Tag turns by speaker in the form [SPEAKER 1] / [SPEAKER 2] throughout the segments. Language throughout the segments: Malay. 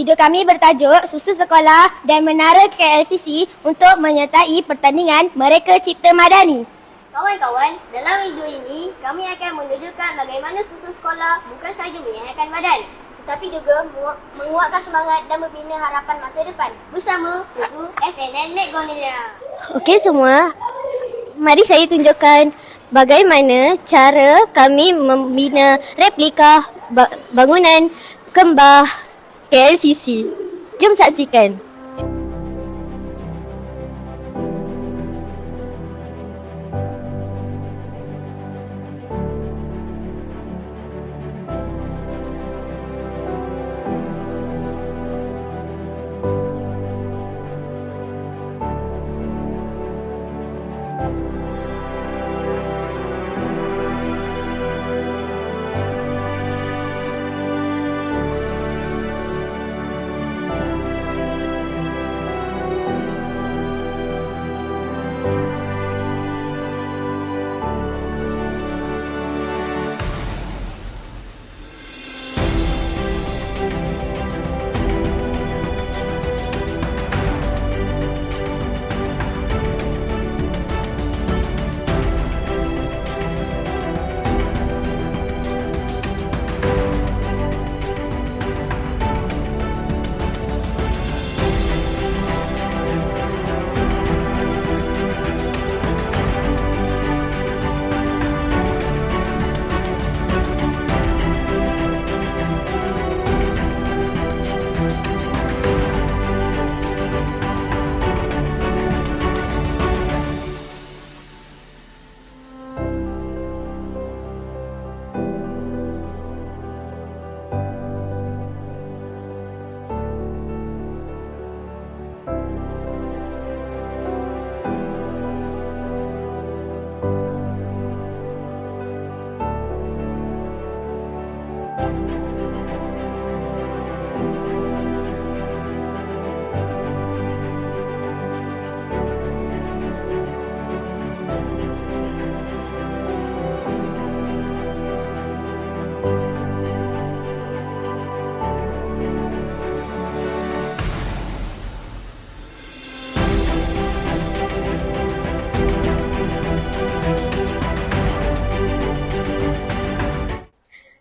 [SPEAKER 1] video kami bertajuk Susu Sekolah dan Menara KLCC untuk menyertai pertandingan Mereka Cipta Madani.
[SPEAKER 2] Kawan-kawan, dalam video ini kami akan menunjukkan bagaimana susu sekolah bukan sahaja menyihatkan badan tetapi juga mengu- menguatkan semangat dan membina harapan masa depan bersama susu FNN Magnolia.
[SPEAKER 1] Okey semua, mari saya tunjukkan bagaimana cara kami membina replika ba- bangunan kembar KLCC. Jom saksikan. Thank you. Thank you.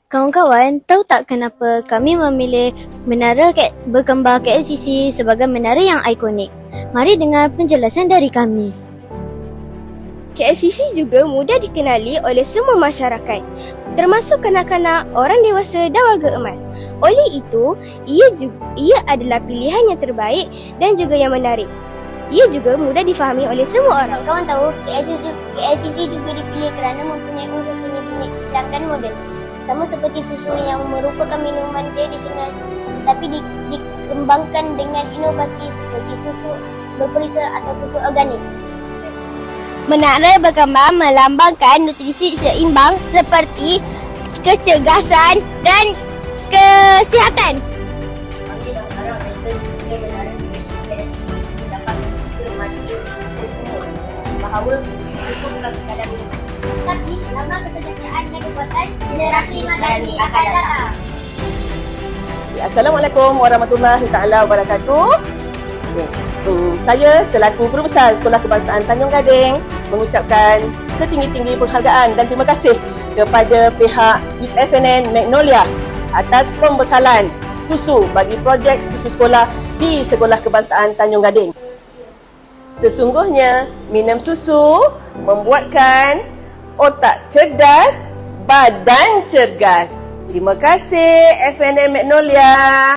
[SPEAKER 1] Kawan-kawan, tahu tak kenapa kami memilih menara berkembar KLCC sebagai menara yang ikonik? Mari dengar penjelasan dari kami.
[SPEAKER 3] KLCC juga mudah dikenali oleh semua masyarakat, termasuk kanak-kanak, orang dewasa dan warga emas. Oleh itu, ia juga, ia adalah pilihan yang terbaik dan juga yang menarik. Ia juga mudah difahami oleh semua orang.
[SPEAKER 2] Kawan-kawan tahu KLCC juga, KLCC juga dipilih kerana mempunyai unsur seni Islam dan moden. Sama seperti susu yang merupakan minuman tradisional tetapi di, dikembangkan dengan inovasi seperti susu berperisa atau susu organik.
[SPEAKER 1] Menara berkembang melambangkan nutrisi seimbang seperti kecergasan dan kesihatan.
[SPEAKER 2] Menara susu dapat kita semua bahawa susu bukan sekadar minuman. Tapi lambang kesejahteraan dan kekuatan generasi madani akan datang.
[SPEAKER 4] Assalamualaikum warahmatullahi taala wabarakatuh. Hmm, saya selaku Guru Besar Sekolah Kebangsaan Tanjung Gading mengucapkan setinggi-tinggi penghargaan dan terima kasih kepada pihak FNN Magnolia atas pembekalan susu bagi projek susu sekolah di Sekolah Kebangsaan Tanjung Gading. Sesungguhnya minum susu membuatkan otak cerdas, badan cergas. Terima kasih FNN Magnolia.